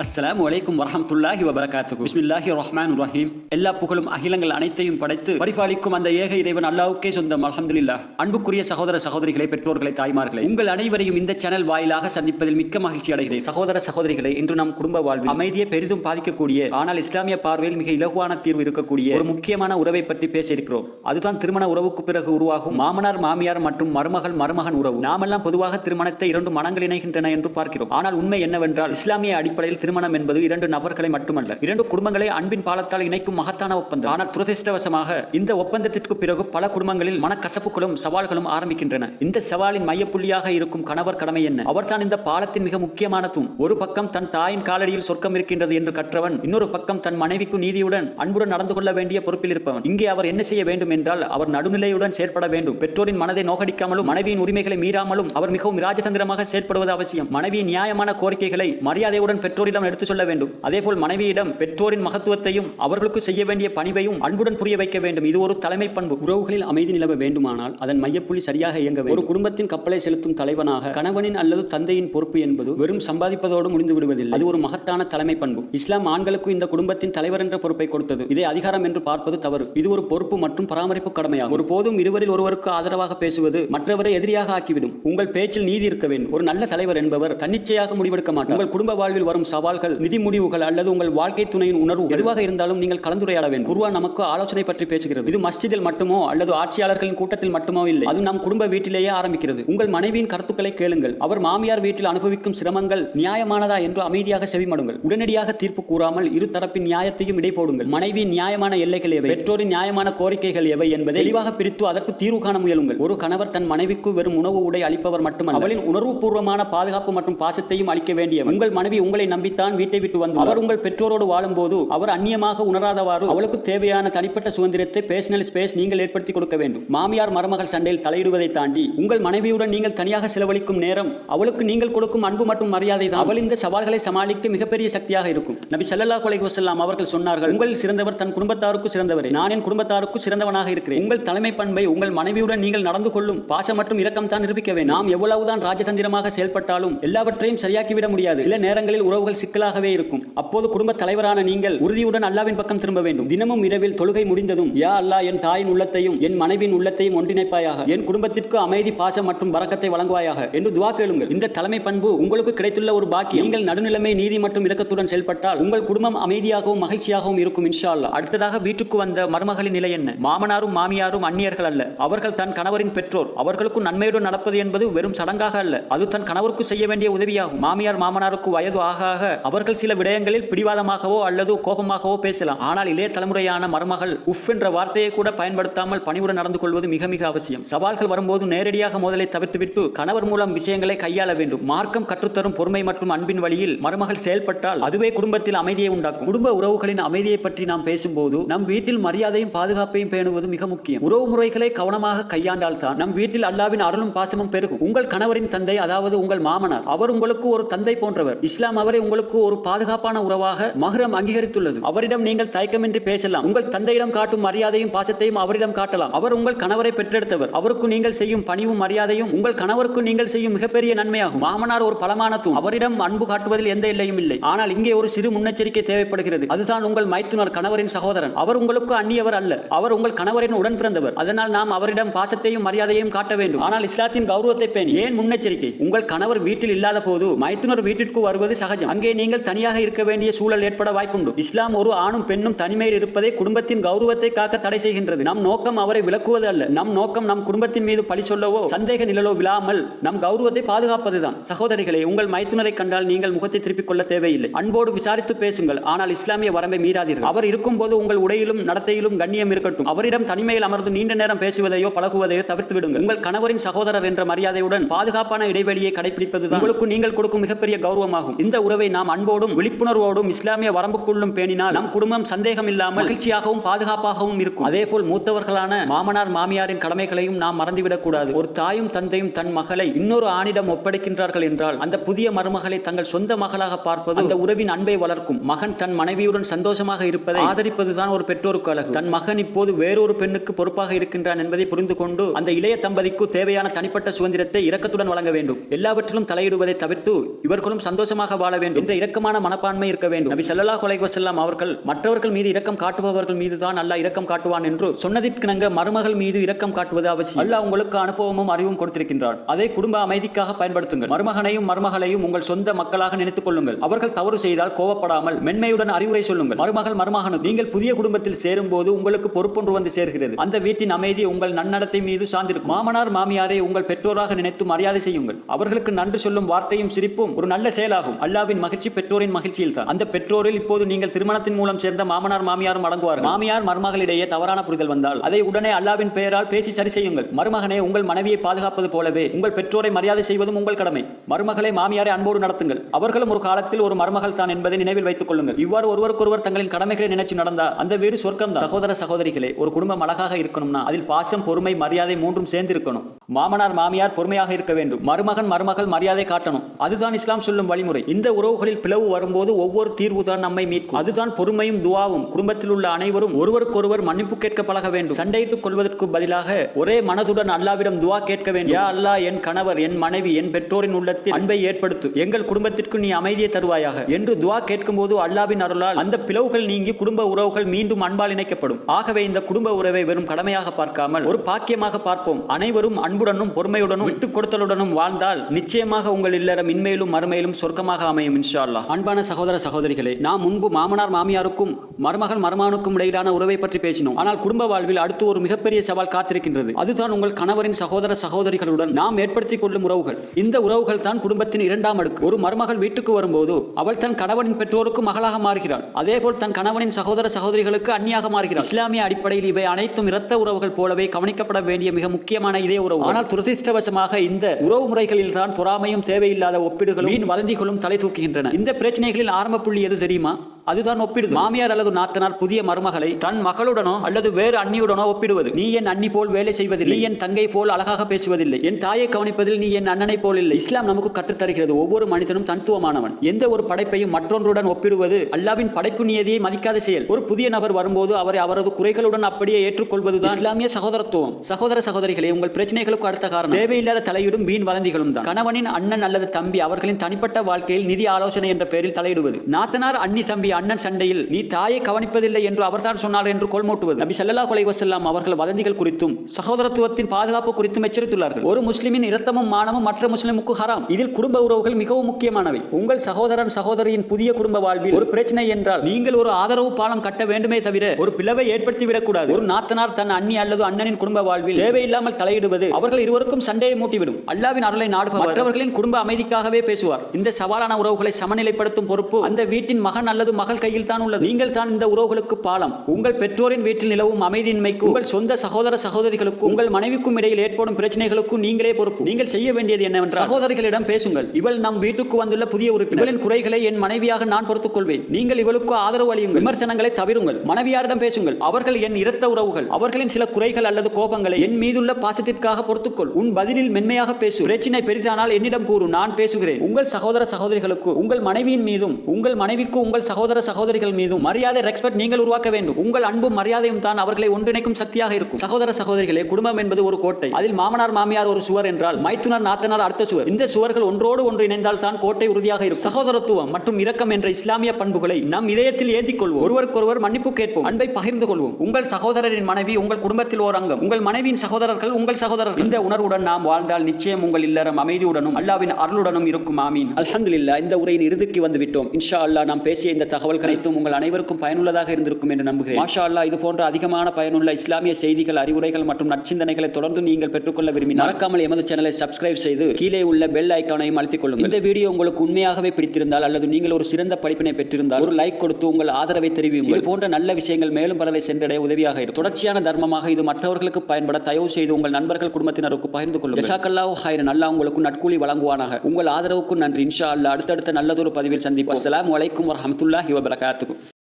அஸ்லாம் வலைக்கும் வரஹமத்துல்லாஹி வபரகாத்துஹு பிஸ்மில்லாஹி ரஹ்மான் ரஹீம் எல்லா புகழும் அகிலங்கள் அனைத்தையும் படைத்து பரிபாலிக்கும் அந்த ஏக இறைவன் அல்லாவுக்கே சொந்தம் அல்ஹம்துலில்லாஹ் அன்புக்குரிய சகோதர சகோதரிகளை பெற்றோர்களை தாய்மார்களை உங்கள் அனைவரையும் இந்த சேனல் வாயிலாக சந்திப்பதில் மிக்க மகிழ்ச்சி அடைகிறேன் சகோதர சகோதரிகளை இன்று நம் குடும்ப வாழ்வில் அமைதியை பெரிதும் பாதிக்கக்கூடிய ஆனால் இஸ்லாமிய பார்வையில் மிக இலகுவான தீர்வு இருக்கக்கூடிய ஒரு முக்கியமான உறவை பற்றி பேச இருக்கிறோம் அதுதான் திருமண உறவுக்கு பிறகு உருவாகும் மாமனார் மாமியார் மற்றும் மருமகள் மருமகன் உறவு நாமெல்லாம் பொதுவாக திருமணத்தை இரண்டு மனங்கள் இணைகின்றன என்று பார்க்கிறோம் ஆனால் உண்மை என்னவென்றால் இஸ்லாமிய அடிப்படையில் திருமணம் என்பது இரண்டு நபர்களை மட்டுமல்ல இரண்டு குடும்பங்களை அன்பின் பாலத்தால் இணைக்கும் மகத்தான ஒப்பந்தம். ஆனால் துரதிருஷ்டவசமாக இந்த ஒப்பந்தத்திற்கு பிறகு பல குடும்பங்களில் மனக்கசப்புகளும் சவால்களும் ஆரம்பிக்கின்றன. இந்த சவாலின் மையப்புள்ளியாக இருக்கும் கணவர் கடமை என்ன? அவர்தான் இந்த பாலத்தின் மிக முக்கியமான தூண். ஒரு பக்கம் தன் தாயின் காலடியில் சொர்க்கம் இருக்கின்றது என்று கற்றவன் இன்னொரு பக்கம் தன் மனைவிக்கு நீதியுடன் அன்புடன் நடந்து கொள்ள வேண்டிய பொறுப்பில் இருப்பவன். இங்கே அவர் என்ன செய்ய வேண்டும் என்றால் அவர் நடுநிலையுடன் செயற்பட வேண்டும். பெற்றோரின் மனதை நோகடிக்காமலும் மனைவியின் உரிமைகளை மீறாமலும் அவர் மிகவும் ராஜதந்திரமாக செயற்படுவது அவசியம். மனைவியின் நியாயமான கோரிக்கைகளை மரியாதையுடன் பெற்றோரிடம் எடுத்துச் சொல்ல வேண்டும். அதேபோல் மனைவியிடம் பெற்றோரின் மகத்துவத்தையும் அவர்களுக்கு செய்ய வேண்டிய பணிவையும் அன்புடன் புரிய வைக்க வேண்டும். இது ஒரு தலைமை பண்பு. உறவுகளில் அமைதி நிலவ வேண்டுமானால் அதன் மையப்புள்ளி சரியாக இயங்க வேண்டும். ஒரு குடும்பத்தின் கப்பலை செலுத்தும் தலைவனாக கணவனின் அல்லது தந்தையின் பொறுப்பு என்பது வெறும் சம்பாதிப்பதோடு முடிந்து விடுவதில்லை. அது ஒரு மகத்தான தலைமை பண்பு. இஸ்லாம் ஆண்களுக்கு இந்த குடும்பத்தின் தலைவர் என்ற பொறுப்பை கொடுத்தது. இதை அதிகாரம் என்று பார்ப்பது தவறு. இது ஒரு பொறுப்பு மற்றும் பராமரிப்பு கடமையாகும். ஒரு போதும் இருவரில் ஒருவருக்கு ஆதரவாக பேசுவது மற்றவரை எதிரியாக ஆக்கிவிடும். உங்கள் பேச்சில் நீதி இருக்க வேண்டும். ஒரு நல்ல தலைவர் என்பவர் தன்னிச்சையாக முடிவெடுக்க மாட்டார். உங்கள் குடும்ப வாழ்வில் வரும் சவால் சவால்கள் நிதி முடிவுகள் அல்லது உங்கள் வாழ்க்கை துணையின் உணர்வு எதுவாக இருந்தாலும் நீங்கள் கலந்துரையாட வேண்டும். குருவா நமக்கு ஆலோசனை பற்றி பேசுகிறது. இது மஸ்ஜிதில் மட்டுமோ அல்லது ஆட்சியாளர்களின் கூட்டத்தில் மட்டுமோ இல்லை. அது நம் குடும்ப வீட்டிலேயே ஆரம்பிக்கிறது. உங்கள் மனைவியின் கருத்துக்களை கேளுங்கள். அவர் மாமியார் வீட்டில் அனுபவிக்கும் சிரமங்கள் நியாயமானதா என்று அமைதியாக செவிமடுங்கள். உடனடியாக தீர்ப்பு கூறாமல் இரு தரப்பின் நியாயத்தையும் இடை போடுங்கள். மனைவியின் நியாயமான எல்லைகள் எவை? பெற்றோரின் நியாயமான கோரிக்கைகள் எவை என்பதை தெளிவாக பிரித்து அதற்கு தீர்வு காண முயலுங்கள். ஒரு கணவர் தன் மனைவிக்கு வெறும் உணவு உடை அளிப்பவர் மட்டுமல்ல. அவளின் உணர்வுபூர்வமான பாதுகாப்பு மற்றும் பாசத்தையும் அளிக்க வேண்டிய உங்கள் மனைவி உங்களை நம்பி நம்பித்தான் வீட்டை விட்டு வந்து அவர் உங்கள் பெற்றோரோடு வாழும்போது அவர் அந்நியமாக உணராதவாறு அவளுக்கு தேவையான தனிப்பட்ட சுதந்திரத்தை பேர்சனல் ஸ்பேஸ் நீங்கள் ஏற்படுத்தி கொடுக்க வேண்டும். மாமியார் மருமகள் சண்டையில் தலையிடுவதை தாண்டி உங்கள் மனைவியுடன் நீங்கள் தனியாக செலவழிக்கும் நேரம் அவளுக்கு நீங்கள் கொடுக்கும் அன்பு மற்றும் மரியாதை தான். அவள் இந்த சவால்களை சமாளிக்க மிகப்பெரிய சக்தியாக இருக்கும். நபி ஸல்லல்லாஹு அலைஹி வஸல்லம் அவர்கள் சொன்னார்கள் உங்களில் சிறந்தவர் தன் குடும்பத்தாருக்கு சிறந்தவரே. நான் என் குடும்பத்தாருக்கு சிறந்தவனாக இருக்கிறேன். உங்கள் தலைமை பண்பை உங்கள் மனைவியுடன் நீங்கள் நடந்து கொள்ளும் பாசம் மற்றும் இரக்கம் தான் நிரூபிக்க வேண்டும். நாம் எவ்வளவுதான் ராஜதந்திரமாக செயல்பட்டாலும் எல்லாவற்றையும் சரியாக்கிவிட முடியாது. சில நேரங்களில் உறவுகள் சிக்கலாகவே இருக்கும். அப்போது குடும்ப தலைவரான நீங்கள் உறுதியுடன் அல்லாவின் பக்கம் திரும்ப வேண்டும். தினமும் இரவில் தொழுகை முடிந்ததும் யா அல்லா என் தாயின் உள்ளத்தையும் என் மனைவியின் உள்ளத்தையும் ஒன்றிணைப்பாயாக. என் குடும்பத்திற்கு அமைதி பாசம் மற்றும் வரக்கத்தை வழங்குவாயாக என்று துவா கேளுங்கள். இந்த தலைமை பண்பு உங்களுக்கு கிடைத்துள்ள ஒரு பாக்கி நீங்கள் நடுநிலைமை நீதி மற்றும் இரக்கத்துடன் செயல்பட்டால் உங்கள் குடும்பம் அமைதியாகவும் மகிழ்ச்சியாகவும் இருக்கும் இன்ஷா அல்லா அடுத்ததாக வீட்டுக்கு வந்த மருமகளின் நிலை என்ன? மாமனாரும் மாமியாரும் அந்நியர்கள் அல்ல. அவர்கள் தன் கணவரின் பெற்றோர். அவர்களுக்கும் நன்மையுடன் நடப்பது என்பது வெறும் சடங்காக அல்ல. அது தன் கணவருக்கு செய்ய வேண்டிய உதவியாகும். மாமியார் மாமனாருக்கு வயது ஆக ஆக அவர்கள் சில விடயங்களில் பிடிவாதமாகவோ அல்லது கோபமாகவோ பேசலாம். ஆனால் இளைய தலைமுறையான மருமகள் உஃப் என்ற வார்த்தையை கூட பயன்படுத்தாமல் பணிவுடன் நடந்து கொள்வது மிக மிக அவசியம். சவால்கள் வரும்போது நேரடியாக மோதலை தவிர்த்துவிட்டு கணவர் மூலம் விஷயங்களை கையாள வேண்டும். மார்க்கம் கற்றுத்தரும் பொறுமை மற்றும் அன்பின் வழியில் மருமகள் செயல்பட்டால் அதுவே குடும்பத்தில் அமைதியை உண்டாக்கும். குடும்ப உறவுகளின் அமைதியை பற்றி நாம் பேசும்போது நம் வீட்டில் மரியாதையும் பாதுகாப்பையும் பேணுவது மிக முக்கியம். உறவு முறைகளை கவனமாக கையாண்டால் தான் நம் வீட்டில் அல்லாவின் அருளும் பாசமும் பெருகும். உங்கள் கணவரின் தந்தை அதாவது உங்கள் மாமனார் அவர் உங்களுக்கு ஒரு தந்தை போன்றவர். இஸ்லாம் அவரை உங்களுக்கு உங்களுக்கு ஒரு பாதுகாப்பான உறவாக மஹ்ரம் அங்கீகரித்துள்ளது. அவரிடம் நீங்கள் தயக்கமின்றி பேசலாம். உங்கள் தந்தையிடம் காட்டும் மரியாதையும் பாசத்தையும் அவரிடம் காட்டலாம். அவர் உங்கள் கணவரை பெற்றெடுத்தவர். அவருக்கு நீங்கள் செய்யும் பணிவும் மரியாதையும் உங்கள் கணவருக்கு நீங்கள் செய்யும் மிகப்பெரிய நன்மையாகும். மாமனார் ஒரு பலமான தூண். அவரிடம் அன்பு காட்டுவதில் எந்த எல்லையும் இல்லை. ஆனால் இங்கே ஒரு சிறு முன்னெச்சரிக்கை தேவைப்படுகிறது. அதுதான் உங்கள் மைத்துனர் கணவரின் சகோதரன். அவர் உங்களுக்கு அந்நியவர் அல்ல. அவர் உங்கள் கணவரின் உடன் பிறந்தவர். அதனால் நாம் அவரிடம் பாசத்தையும் மரியாதையும் காட்ட வேண்டும். ஆனால் இஸ்லாத்தின் கௌரவத்தை பேணி ஏன் முன்னெச்சரிக்கை? உங்கள் கணவர் வீட்டில் இல்லாத போது மைத்துனர் வீட்டிற்கு வருவது சகஜம். அங்கே நீங்கள் தனியாக இருக்க வேண்டிய சூழல் ஏற்பட வாய்ப்புண்டு. இஸ்லாம் ஒரு ஆணும் பெண்ணும் தனிமையில் இருப்பதை குடும்பத்தின் கௌரவத்தை காக்க தடை செய்கின்றது. நம் நோக்கம் அவரை விளக்குவது அல்ல. நம் நோக்கம் நம் குடும்பத்தின் மீது பழி சொல்லவோ சந்தேக நிழலோ விழாமல் நம் கௌரவத்தை பாதுகாப்பதுதான். சகோதரிகளே உங்கள் மைத்துனரை கண்டால் நீங்கள் முகத்தை திருப்பிக் கொள்ள தேவையில்லை. அன்போடு விசாரித்து பேசுங்கள். ஆனால் இஸ்லாமிய வரம்பை மீறாதீர்கள். அவர் இருக்கும்போது உங்கள் உடையிலும் நடத்தையிலும் கண்ணியம் இருக்கட்டும். அவரிடம் தனிமையில் அமர்ந்து நீண்ட நேரம் பேசுவதையோ பழகுவதையோ தவிர்த்து விடுங்கள். உங்கள் கணவரின் சகோதரர் என்ற மரியாதையுடன் பாதுகாப்பான இடைவெளியை கடைபிடிப்பதுதான் உங்களுக்கு நீங்கள் கொடுக்கும் மிகப்பெரிய கௌரவமாகும். இந்த உறவை நாம் அன்போடும் விழிப்புணர்வோடும் இஸ்லாமிய வரம்புக்குள்ளும் பேணினால் நம் குடும்பம் சந்தேகம் இல்லாமல் மகிழ்ச்சியாகவும் பாதுகாப்பாகவும் இருக்கும். அதேபோல் மூத்தவர்களான மாமனார் மாமியாரின் கடமைகளையும் நாம் மறந்துவிடக்கூடாது. ஒரு தாயும் தந்தையும் தன் மகளை இன்னொரு ஆணிடம் ஒப்படைக்கின்றார்கள் என்றால் அந்த புதிய மருமகளை தங்கள் சொந்த மகளாக பார்ப்பது அந்த உறவின் அன்பை வளர்க்கும். மகன் தன் மனைவியுடன் சந்தோஷமாக இருப்பதை ஆதரிப்பதுதான் ஒரு பெற்றோருக்கு அழகு. தன் மகன் இப்போது வேறொரு பெண்ணுக்கு பொறுப்பாக இருக்கின்றான் என்பதை புரிந்து கொண்டு அந்த இளைய தம்பதிக்கு தேவையான தனிப்பட்ட சுதந்திரத்தை இரக்கத்துடன் வழங்க வேண்டும். எல்லாவற்றிலும் தலையிடுவதை தவிர்த்து இவர்களும் சந்தோஷமாக வாழ வேண்டும். என்ற இரக்கமான மனப்பான்மை இருக்க வேண்டும். நபி சல்லா அலைஹி வஸல்லம் அவர்கள் மற்றவர்கள் மீது இரக்கம் காட்டுபவர்கள் மீது தான் அல்லாஹ் இரக்கம் காட்டுவான் என்று சொன்னதிற்கிணங்க மருமகள் மீது இரக்கம் காட்டுவது அவசியம். அல்லாஹ் உங்களுக்கு அனுபவமும் அறிவும் கொடுத்திருக்கின்றான் அதை குடும்ப அமைதிக்காக பயன்படுத்துங்கள். மருமகனையும் மருமகளையும் உங்கள் சொந்த மக்களாக நினைத்துக் கொள்ளுங்கள். அவர்கள் தவறு செய்தால் கோவப்படாமல் மென்மையுடன் அறிவுரை சொல்லுங்கள். மருமகள் மருமகனும் நீங்கள் புதிய குடும்பத்தில் சேரும் போது உங்களுக்கு பொறுப்பொன்று வந்து சேர்கிறது. அந்த வீட்டின் அமைதி உங்கள் நன்னடத்தை மீது சார்ந்திருக்கும். மாமனார் மாமியாரை உங்கள் பெற்றோராக நினைத்து மரியாதை செய்யுங்கள். அவர்களுக்கு நன்றி சொல்லும் வார்த்தையும் சிரிப்பும் ஒரு நல்ல செயலாகும். அல்லாவின் மகிழ்ச்சி பெற்றோரின் மகிழ்ச்சியில் தான் அந்த பெற்றோரில் இப்போது நீங்கள் திருமணத்தின் மூலம் சேர்ந்த மாமனார் மாமியாரும் அடங்குவார்கள். மாமியார் மருமகளிடையே தவறான புரிதல் வந்தால் அதை உடனே அல்லாவின் பெயரால் பேசி சரி செய்யுங்கள். மருமகனே உங்கள் மனைவியை பாதுகாப்பது போலவே உங்கள் பெற்றோரை மரியாதை செய்வதும் உங்கள் கடமை. மருமகளை மாமியாரை அன்போடு நடத்துங்கள். அவர்களும் ஒரு காலத்தில் ஒரு மருமகள் தான் என்பதை நினைவில் வைத்துக் கொள்ளுங்கள். இவ்வாறு ஒருவருக்கொருவர் தங்களின் கடமைகளை நினைச்சு நடந்தா அந்த வீடு சொர்க்கம் சகோதர சகோதரிகளே ஒரு குடும்பம் அழகாக இருக்கணும்னா அதில் பாசம் பொறுமை மரியாதை மூன்றும் சேர்ந்து இருக்கணும் மாமனார் மாமியார் பொறுமையாக இருக்க வேண்டும். மருமகன் மருமகள் மரியாதை காட்டணும். அதுதான் இஸ்லாம் சொல்லும் வழிமுறை. இந்த உறவுகளில் பிளவு வரும்போது ஒவ்வொரு தீர்வு தான் நம்மை மீட்கும். அதுதான் பொறுமையும் துவாவும். குடும்பத்தில் உள்ள அனைவரும் ஒருவருக்கொருவர் மன்னிப்பு கேட்க பழக வேண்டும். சண்டையிட்டுக் கொள்வதற்கு பதிலாக ஒரே மனதுடன் அல்லாவிடம் துவா கேட்க வேண்டும். யா அல்லாஹ் என் கணவர் என் மனைவி என் பெற்றோரின் உள்ளத்தில் அன்பை ஏற்படுத்து. எங்கள் குடும்பத்திற்கு நீ அமைதியை தருவாயாக. என்று துவா கேட்கும்போது அல்லாவின் அருளால் அந்த பிளவுகள் நீங்கி குடும்ப உறவுகள் மீண்டும் அன்பால் இணைக்கப்படும். ஆகவே இந்த குடும்ப உறவை வெறும் கடமையாக பார்க்காமல் ஒரு பாக்கியமாக பார்ப்போம். அனைவரும் அன்புடனும் பொறுமையுடனும் விட்டுக் கொடுத்தலுடனும் வாழ்ந்தால் நிச்சயமாக உங்கள் இல்லறம் இன்மையிலும் மறுமையிலும் சொர்க்கமாக அமையும் இன்ஷால்லா அன்பான சகோதர சகோதரிகளே நாம் முன்பு மாமனார் மாமியாருக்கும் மருமகள் மருமானுக்கும் இடையிலான உறவை பற்றி பேசினோம். ஆனால் குடும்ப வாழ்வில் அடுத்து ஒரு மிகப்பெரிய சவால் காத்திருக்கின்றது. அதுதான் உங்கள் கணவரின் சகோதர சகோதரிகளுடன் நாம் ஏற்படுத்திக் கொள்ளும் உறவுகள். இந்த உறவுகள் தான் குடும்பத்தின் இரண்டாம் அடுக்கு. ஒரு மருமகள் வீட்டுக்கு வரும்போது அவள் தன் கணவனின் பெற்றோருக்கு மகளாக மாறுகிறாள். அதேபோல் தன் கணவனின் சகோதர சகோதரிகளுக்கு அந்நியாக மாறுகிறாள். இஸ்லாமிய அடிப்படையில் இவை அனைத்தும் இரத்த உறவுகள் போலவே கவனிக்கப்பட வேண்டிய மிக முக்கியமான இதே உறவு. ஆனால் துரதிருஷ்டவசமாக இந்த உறவு முறைகளில் தான் பொறாமையும் தேவையில்லாத ஒப்பீடுகளும் வதந்திகளும் தலை தூக்குகின்றன. இந்த பிரச்சனைகளில் ஆரம்ப புள்ளி எது தெரியுமா? அதுதான் ஒப்பிடுது. மாமியார் அல்லது நாத்தனார் புதிய மருமகளை தன் மகளுடனோ அல்லது வேறு அண்ணியுடனோ ஒப்பிடுவது. நீ என் அண்ணி போல் வேலை செய்வதில்லை. நீ என் தங்கை போல் அழகாக பேசுவதில்லை. என் தாயை கவனிப்பதில் நீ என் அண்ணனை போல் இல்லை. இஸ்லாம் நமக்கு கற்றுத்தருகிறது. ஒவ்வொரு மனிதனும் தனித்துவமானவன். எந்த ஒரு படைப்பையும் மற்றொன்றுடன் ஒப்பிடுவது அல்லாவின் படைப்பு நியதியை மதிக்காத செயல். ஒரு புதிய நபர் வரும்போது அவரை அவரது குறைகளுடன் அப்படியே ஏற்றுக்கொள்வது இஸ்லாமிய சகோதரத்துவம். சகோதர சகோதரிகளே உங்கள் பிரச்சனைகளுக்கு அடுத்த காரணம். தேவையில்லாத தலையிடும் வீண் வதந்திகளும் தான். கணவனின் அண்ணன் அல்லது தம்பி அவர்களின் தனிப்பட்ட வாழ்க்கையில் நிதி ஆலோசனை என்ற பெயரில் தலையிடுவது. நாத்தனார் அண்ணி தம்பி அண்ணன் சண்டையில் நீ தாயை கவனிப்பதில்லை என்று அவர்தான் சொன்னார் என்று கொள்மூட்டுவது நபி செல்லல்லா கொலை வசல்லாம் அவர்கள் வதந்திகள் குறித்தும் சகோதரத்துவத்தின் பாதுகாப்பு குறித்தும் எச்சரித்துள்ளார்கள். ஒரு முஸ்லிமின் இரத்தமும் மானமும் மற்ற முஸ்லிமுக்கு ஹராம். இதில் குடும்ப உறவுகள் மிகவும் முக்கியமானவை. உங்கள் சகோதரன் சகோதரியின் புதிய குடும்ப வாழ்வில் ஒரு பிரச்சனை என்றால் நீங்கள் ஒரு ஆதரவு பாலம் கட்ட வேண்டுமே தவிர ஒரு பிளவை ஏற்படுத்தி விடக்கூடாது ஒரு நாத்தனார் தன் அண்ணி அல்லது அண்ணனின் குடும்ப வாழ்வில் தேவையில்லாமல் தலையிடுவது அவர்கள் இருவருக்கும் சண்டையை மூட்டிவிடும். அல்லாவின் அருளை நாடுபவர் மற்றவர்களின் குடும்ப அமைதிக்காகவே பேசுவார். இந்த சவாலான உறவுகளை சமநிலைப்படுத்தும் பொறுப்பு அந்த வீட்டின் மகன் அல்லது மகள் கையில் தான் உள்ளது. நீங்கள் தான் இந்த உறவுகளுக்கு பாலம். உங்கள் பெற்றோரின் வீட்டில் நிலவும் அமைதியின்மைக்கு உங்கள் சொந்த சகோதர சகோதரிகளுக்கும் உங்கள் மனைவிக்கும் இடையில் ஏற்படும் பிரச்சனைகளுக்கும் நீங்களே பொறுப்பு. நீங்கள் செய்ய வேண்டியது என்னவென்றால் சகோதரிகளிடம் பேசுங்கள். இவள் நம் வீட்டுக்கு வந்துள்ள புதிய உறுப்பினர்களின் குறைகளை என் மனைவியாக நான் பொறுத்துக் கொள்வேன் நீங்கள் இவளுக்கு ஆதரவு அளியுங்கள். விமர்சனங்களை தவிருங்கள். மனைவியாரிடம் பேசுங்கள். அவர்கள் என் இரத்த உறவுகள். அவர்களின் சில குறைகள் அல்லது கோபங்களை என் மீதுள்ள பாசத்திற்காக பொறுத்துக்கொள். உன் பதிலில் மென்மையாக பேசு. பிரச்சனை பெரிதானால் என்னிடம் கூறு. நான் பேசுகிறேன். உங்கள் சகோதர சகோதரிகளுக்கு உங்கள் மனைவியின் மீதும் உங்கள் மனைவிக்கு உங்கள் சகோதர சகோதரிகள் மீதும் மரியாதை ரெஸ்பெக்ட் நீங்கள் உருவாக்க வேண்டும். உங்கள் அன்பும் மரியாதையும் தான் அவர்களை ஒன்றிணைக்கும் சக்தியாக இருக்கும். சகோதர சகோதரிகளே குடும்பம் என்பது ஒரு கோட்டை. அதில் மாமனார் மாமியார் ஒரு சுவர் என்றால் மைத்துனர் நாத்தனார் அடுத்த சுவர். இந்த சுவர்கள் ஒன்றோடு ஒன்று இணைந்தால் தான் கோட்டை உறுதியாக இருக்கும். சகோதரத்துவம் மற்றும் இரக்கம் என்ற இஸ்லாமிய பண்புகளை நம் இதயத்தில் ஏந்திக் கொள்வோம் ஒருவருக்கொருவர் மன்னிப்பு கேட்போம். அன்பை பகிர்ந்து கொள்வோம். உங்கள் சகோதரரின் மனைவி உங்கள் குடும்பத்தில் ஓர் அங்கம். உங்கள் மனைவியின் சகோதரர்கள் உங்கள் சகோதரர் இந்த உணர்வுடன் நாம் வாழ்ந்தால் நிச்சயம் உங்கள் இல்லறம் அமைதியுடனும் அல்லாவின் அருளுடனும் இருக்கும். ஆமீன். அலமதுல்லா இந்த உரையின் இறுதிக்கு வந்துவிட்டோம். இன்ஷா அல்லாஹ் நாம் பேசிய இந்த தகவல் அனைத்தும் உங்கள் அனைவருக்கும் பயனுள்ளதாக இருந்திருக்கும் என்று நம்புகிறேன். மாஷா அல்லாஹ் இது போன்ற அதிகமான பயனுள்ள இஸ்லாமிய செய்திகள் அறிவுரைகள் மற்றும் நற்சிந்தனைகளை தொடர்ந்து நீங்கள் பெற்றுக்கொள்ள விரும்பி மறக்காமல் எமது சேனலை சப்ஸ்கிரைப் செய்து கீழே உள்ள பெல் ஐக்கானையும் அழுத்திக் கொள்ளுங்கள். இந்த வீடியோ உங்களுக்கு உண்மையாகவே பிடித்திருந்தால் அல்லது நீங்கள் ஒரு சிறந்த படிப்பினை பெற்றிருந்தால் ஒரு லைக் கொடுத்து உங்கள் ஆதரவை தெரிவியுங்கள். இது போன்ற நல்ல விஷயங்கள் மேலும் பலரை சென்றடைய உதவியாக இருக்கும். தொடர்ச்சியான தர்மமாக இது மற்றவர்களுக்கு பயன்பட தயவு செய்து உங்கள் நண்பர்கள் குடும்பத்தினருக்கு பகிர்ந்து கொள்ளுங்கள். ஜஸாக்கல்லாஹு ஹைரன் அல்லாஹ் உங்களுக்கு நட்கூலி வழங்குவானாக. உங்கள் ஆதரவுக்கு நன்றி. இன்ஷா அல்லாஹ் அடுத்தடுத்த நல்லதொரு பதிவில் சந்திப்போம். அஸ்ஸலாமு அலைக்கும் வரஹ்மத்துல்லாஹி வபரகாத்துஹு